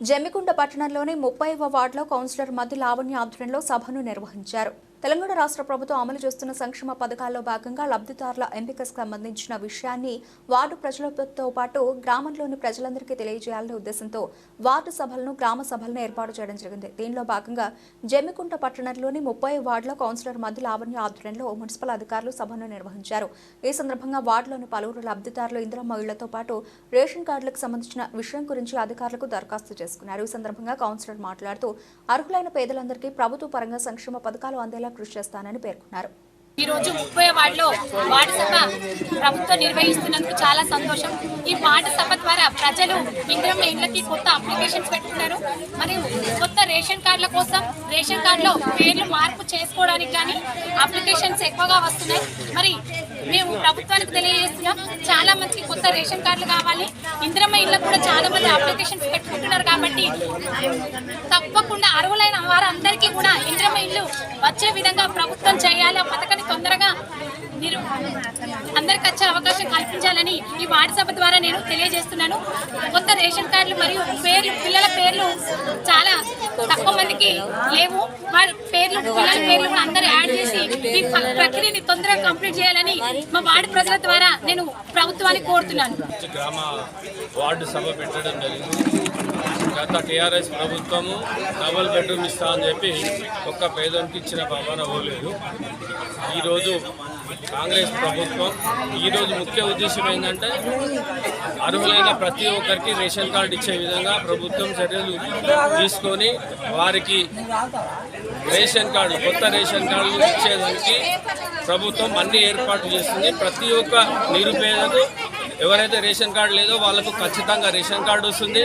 జమ్మికుండ పట్టణంలోని ముప్పైవ వార్డులో కౌన్సిలర్ మధు లావణ్య ఆధ్వర్యంలో సభను నిర్వహించారు. తెలంగాణ రాష్ట్ర ప్రభుత్వం అమలు చేస్తున్న సంక్షేమ పథకాల్లో భాగంగా లబ్ధిదారుల ఎంపికకు సంబంధించిన విషయాన్ని వార్డు ప్రజలతో పాటు గ్రామంలోని ప్రజలందరికీ తెలియజేయాలనే ఉద్దేశంతో వార్డు సభలను గ్రామ సభలను ఏర్పాటు చేయడం జరిగింది. దీనిలో భాగంగా జమ్మికుంట పట్టణంలోని ముప్పై వార్డులో కౌన్సిలర్ మధు లావణ్య ఆధ్వర్యంలో మున్సిపల్ అధికారులు సభను నిర్వహించారు. ఈ సందర్భంగా వార్డులోని పలువురు లబ్ధిదారులు ఇందిరమ్మ ఇళ్ళతో పాటు రేషన్ కార్డులకు సంబంధించిన విషయం గురించి అధికారులకు దరఖాస్తు చేసుకున్నారు. ఈ సందర్భంగా కౌన్సిలర్ మాట్లాడుతూ అర్హులైన పేదలందరికీ ప్రభుత్వ పరంగా సంక్షేమ పథకాలు అందేలా కృషి చేస్తానని పేర్కొన్నారు. ఈ రోజు ముప్పై వార్డులో వార్డు సభ ప్రభుత్వం నిర్వహిస్తున్నందుకు చాలా సంతోషం. ఈ వార్డు సభ ద్వారా ప్రజలు ఇంద్రమ్మ ఇండ్లకి కొత్త అప్లికేషన్స్ పెట్టుకున్నారు. మరియు కొత్త రేషన్ కార్డుల కోసం రేషన్ కార్డులో పేర్లు మార్పు చేసుకోవడానికి కానీ అప్లికేషన్స్ ఎక్కువగా వస్తున్నాయి. మరి మేము ప్రభుత్వానికి తెలియజేస్తున్నాం చాలా మందికి కొత్త రేషన్ కార్డులు కావాలి. ఇంద్రమ్మ ఇళ్ళకు కూడా చాలా మంది అప్లికేషన్స్ పెట్టుకుంటున్నారు కాబట్టి తప్పకుండా అర్హులైన వారందరికీ కూడా ఇంద్రమ్మ ఇల్లు వచ్చే విధంగా ప్రభుత్వం చేయాలి ఆ పథకాన్ని తొందరగా మీరు అందరికి వచ్చే అవకాశం కల్పించాలని ఈ వార్డు సభ ద్వారా నేను తెలియజేస్తున్నాను. కొత్త రేషన్ కార్డులు మరియు పేర్లు పిల్లల పేర్లు చాలా తక్కువ మందికి లేవు. వారి పేర్లు పిల్లల పేర్లు కూడా అందరూ యాడ్ చేసి ఈ ప్రక్రియని తొందరగా కంప్లీట్ చేయాలని మా వార్డు ప్రజల ద్వారా నేను ప్రభుత్వాన్ని కోరుతున్నాను. గ్రామ వార్డు సభ పెట్టడం జరిగింది. గత టీఆర్ఎస్ ప్రభుత్వము డబుల్ బెడ్రూమ్ ఇస్తా అని చెప్పి ఒక్క పేదోనికి ఇచ్చిన భావన పోలేదు. ఈరోజు కాంగ్రెస్ ప్రభుత్వం ఈరోజు ముఖ్య ఉద్దేశం ఏంటంటే అర్హులైన ప్రతి ఒక్కరికి రేషన్ కార్డు ఇచ్చే విధంగా ప్రభుత్వం చర్యలు తీసుకొని వారికి రేషన్ కార్డు కొత్త రేషన్ కార్డులు ఇచ్చేదానికి ప్రభుత్వం అన్ని ఏర్పాట్లు చేస్తుంది. ప్రతి ఒక్క నిరుపేదకు ఎవరైతే రేషన్ కార్డు లేదో వాళ్ళకు ఖచ్చితంగా రేషన్ కార్డు వస్తుంది.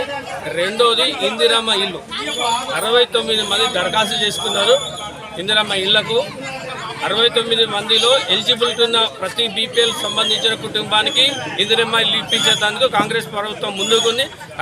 రెండోది ఇందిరమ్మ ఇల్లు. అరవై తొమ్మిది మంది దరఖాస్తు చేసుకున్నారు ఇందిరమ్మ ఇళ్ళకు. అరవై తొమ్మిది మందిలో ఎలిజిబిలిటీ ఉన్న ప్రతి బీపీఎల్ సంబంధించిన కుటుంబానికి ఇందిరమ్మ ఇల్లు ఇప్పించేందుకు కాంగ్రెస్ ప్రభుత్వం ముందుకుంది.